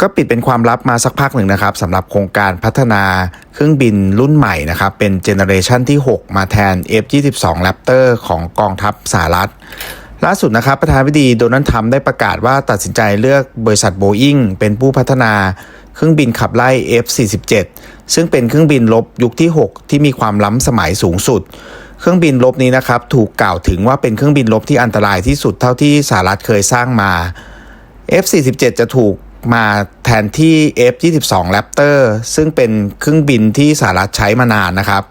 ก็ปิดเป็นความลับมาสักพักหนึ่งนะครับสำหรับโครงการพัฒนาเครื่องบินรุ่นใหม่นะครับเป็นเจเนอเรชันที่ 6 มาแทน F22 Raptor ของกองทัพสหรัฐล่าสุดนะครับประธานาธิบดีโดนัลด์ทรัมป์ได้ประกาศว่าตัดสินใจเลือกบริษัทโบอิงเป็นผู้พัฒนาเครื่องบินขับไล่ F47 ซึ่งเป็นเครื่องบินลบยุคที่ 6 ที่มีความล้ำสมัยสูงสุด เครื่องบินลบนี้นะครับถูกกล่าวถึงว่าเป็นเครื่องบินลบที่อันตรายที่สุดเท่าที่สหรัฐเคยสร้างมา F47 จะถูก มาแทนที่ F22 Raptor ซึ่งเป็นเครื่องบินที่สหรัฐใช้มานานนะครับ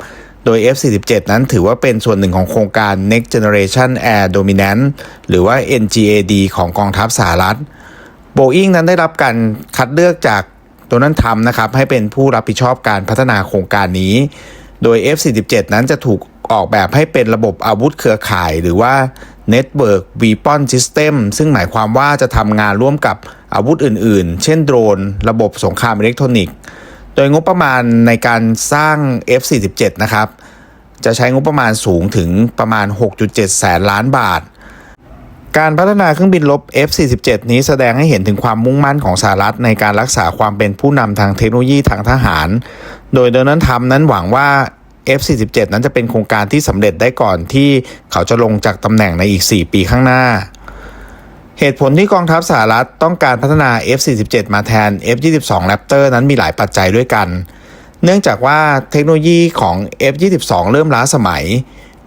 โดย F47 นั้นถือว่าเป็นส่วนหนึ่งของโครงการ Next Generation Air Dominance หรือว่า NGAD ของกองทัพสหรัฐ Boeing นั้นได้รับการคัดเลือกจากโดนัลด์ทรัมป์นะครับ ให้เป็นผู้รับผิดชอบการพัฒนาโครงการนี้ โดย F47 นั้นจะถูกออกแบบให้เป็นระบบอาวุธเครือข่าย หรือว่า Network Weapon System ซึ่งหมายความว่าจะทำงานร่วมกับ อาวุธอื่นๆ เช่นโดรน ระบบสงครามอิเล็กทรอนิกส์ โดยงบประมาณในการสร้าง F47 นะครับ จะใช้งบประมาณสูงถึงประมาณ 6.7 แสนล้านบาท การพัฒนาเครื่องบินรบ F47 นี้แสดงให้เห็นถึงความมุ่งมั่นของสหรัฐในการรักษาความเป็นผู้นำทางเทคโนโลยีทางทหาร โดยโดนัลด์ทรัมป์นั้นหวังว่า F47 นั้นจะเป็นโครงการที่สำเร็จได้ก่อนที่เขาจะลงจากตำแหน่งในอีก 4 ปีข้างหน้า เหตุผลที่กองทัพสหรัฐต้องการพัฒนา F47 มาแทน F22 Raptor นั้นมีหลายปัจจัยด้วยกัน เนื่องจากว่าเทคโนโลยีของ F22 เริ่มล้าสมัย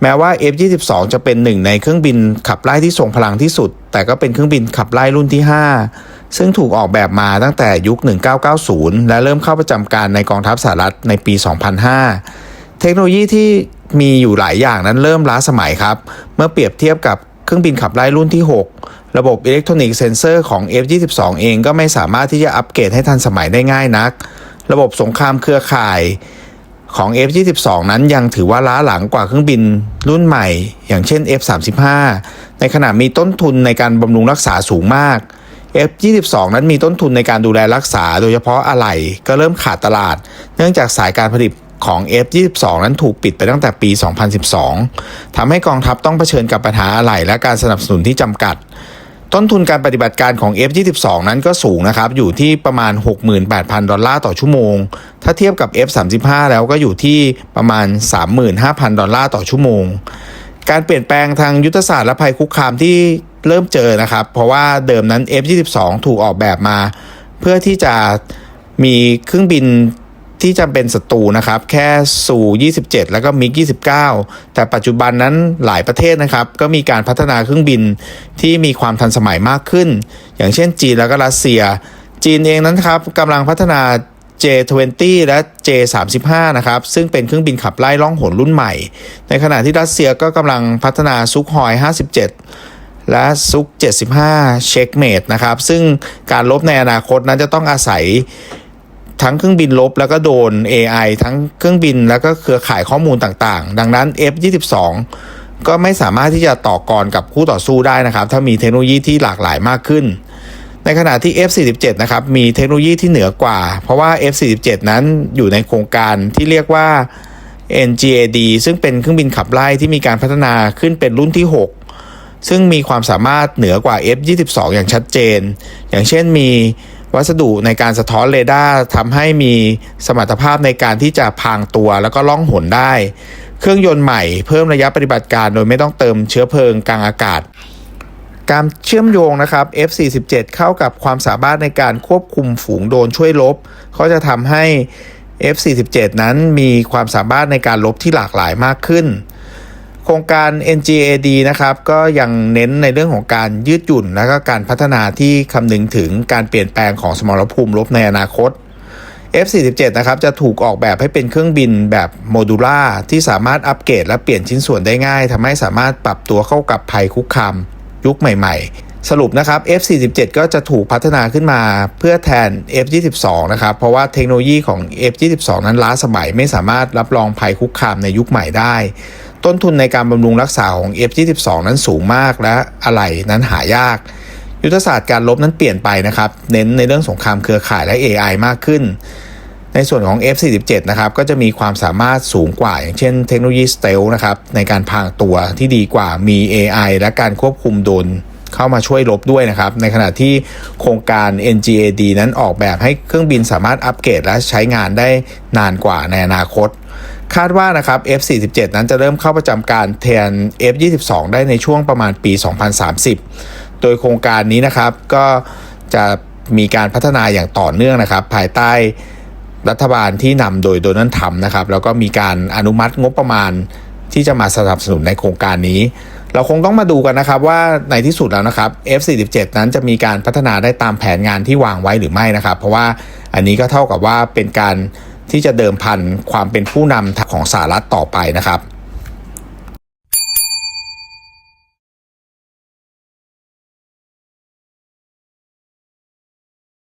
แม้ว่า F22 จะเป็นหนึ่งในเครื่องบินขับไล่ที่ทรงพลังที่สุด แต่ก็เป็นเครื่องบินขับไล่รุ่นที่ 5 ซึ่งถูกออกแบบมาตั้งแต่ยุค 1990 และเริ่มเข้าประจำการในกองทัพสหรัฐในปี 2005 เทคโนโลยีที่มีอยู่หลายอย่างนั้นเริ่มล้าสมัยครับ เมื่อเปรียบเทียบกับเครื่องบินขับไล่รุ่นที่ 6 ระบบอิเล็กทรอนิกส์เซนเซอร์ของ F22 เองก็ไม่สามารถที่จะอัปเกรดให้ทันสมัยได้ง่ายนัก ระบบสงครามเครือข่ายของ F22 นั้นยังถือว่าล้าหลังกว่าเครื่องบินรุ่นใหม่ อย่างเช่น F35 ในขณะมีต้นทุนในการบำรุงรักษาสูงมาก F22 นั้นมีต้นทุนในการดูแลรักษา โดยเฉพาะอะไหล่ก็เริ่มขาดตลาด เนื่องจากสายการผลิตของ F22 นั้นถูกปิดไปตั้งแต่ปี 2012 ทำให้กองทัพต้องเผชิญกับปัญหาอะไหล่และการสนับสนุนที่จำกัด ต้นทุนการปฏิบัติการของ F22 นั้นก็สูงนะครับ อยู่ที่ประมาณ 68,000 ดอลลาร์ต่อชั่วโมง ถ้าเทียบกับ F35 แล้วก็อยู่ที่ประมาณ 35,000 ดอลลาร์ต่อชั่วโมง การเปลี่ยนแปลงทางยุทธศาสตร์และภัยคุกคามที่เริ่มเจอนะครับ เพราะว่าเดิมนั้น F22 ถูกออกแบบมา เพื่อที่จะมีเครื่องบิน ที่จำเป็นศัตรูนะครับ แค่สู27 แล้วก็มิก 29 แต่ปัจจุบันนั้นหลายประเทศนะครับ ก็มีการพัฒนาเครื่องบินที่มีความทันสมัยมากขึ้น อย่างเช่นจีนแล้วก็รัสเซีย จีนเองนั้นครับกำลังพัฒนา J20 และ J35 นะครับ ซึ่งเป็นเครื่องบินขับไล่ล่องหนรุ่นใหม่ ในขณะที่รัสเซียก็กำลังพัฒนาซุกฮอย 57และซุก 75 เช็คเมดนะครับ ซึ่งการลบในอนาคตนั้นจะต้องอาศัย ทั้งเครื่องบินลบแล้วก็โดน AI ทั้งเครื่องบินแล้วก็เครือข่ายข้อมูลต่างๆ ดังนั้น F22 ก็ไม่สามารถที่จะต่อกรกับคู่ต่อสู้ได้นะครับ ถ้ามีเทคโนโลยีที่หลากหลายมากขึ้น ในขณะที่ F47 นะครับมีเทคโนโลยีที่เหนือกว่า เพราะว่า F47 นั้นอยู่ในโครงการที่เรียกว่า NGAD ซึ่งเป็นเครื่องบินขับไล่ที่มีการพัฒนาขึ้นเป็นรุ่นที่ 6 ซึ่งมีความสามารถเหนือกว่า F22 อย่างชัดเจน อย่างเช่นมี วัสดุในการสะท้อนเรดาร์ทำให้มีสมรรถภาพในการที่จะพางตัวแล้วก็ล่องหนได้ เครื่องยนต์ใหม่เพิ่มระยะปฏิบัติการโดยไม่ต้องเติมเชื้อเพลิงกลางอากาศ การเชื่อมโยงนะครับ F47 เข้ากับความสามารถในการควบคุมฝูงโดรนช่วยลบก็จะทำให้ F47 นั้นมีความสามารถในการลบที่หลากหลายมากขึ้น โครงการ NGAD นะครับก็ยังเน้นในเรื่องของการยืดหยุ่น และก็การพัฒนาที่คำนึงถึงการเปลี่ยนแปลงของสมรภูมิรบในอนาคต F47 นะครับจะถูกออกแบบให้เป็นเครื่องบินแบบโมดูล่าที่สามารถอัปเกรดและเปลี่ยนชิ้นส่วนได้ง่ายทำให้สามารถปรับตัวเข้ากับภัยคุกคามยุคใหม่ ๆ สรุปนะครับ F47 ก็จะถูกพัฒนาขึ้นมาเพื่อแทน F22 นะครับเพราะว่าเทคโนโลยีของ F22 นั้นล้าสมัยไม่สามารถรับรองภัยคุกคามในยุคใหม่ได้ ต้นทุนในการบำรุงรักษาของ F22 นั้นสูงมากและอะไหล่นั้นหายาก ยุทธศาสตร์การลบนั้นเปลี่ยนไปนะครับ เน้นในเรื่องสงครามเครือข่ายและ AI มากขึ้น ในส่วนของ F47 นะครับก็จะมีความสามารถสูงกว่า อย่างเช่นเทคโนโลยีสเตลนะครับในการพางตัวที่ดีกว่ามี AI และการควบคุมโดรนเข้ามาช่วยลบด้วยนะครับ ในขณะที่โครงการ NGAD นั้นออกแบบให้เครื่องบินสามารถอัปเกรดและใช้งานได้นานกว่าในอนาคต คาดว่านะครับ F47 นั้นจะเริ่มเข้าประจำการแทน F22 ได้ในช่วงประมาณปี 2030 โดยโครงการนี้นะครับก็จะมีการพัฒนาอย่างต่อเนื่องนะครับ ภายใต้รัฐบาลที่นำโดยโดนัลด์ทรัมป์นะครับ แล้วก็มีการอนุมัติงบประมาณที่จะมาสนับสนุนในโครงการนี้ เราคงต้องมาดูกันนะครับว่าในที่สุดแล้วนะครับ F47 นั้นจะมีการพัฒนาได้ตามแผนงานที่วางไว้หรือไม่นะครับ เพราะว่าอันนี้ก็เท่ากับว่าเป็นการ ที่จะเดิมพันความเป็นผู้นำของสหรัฐต่อไปนะครับ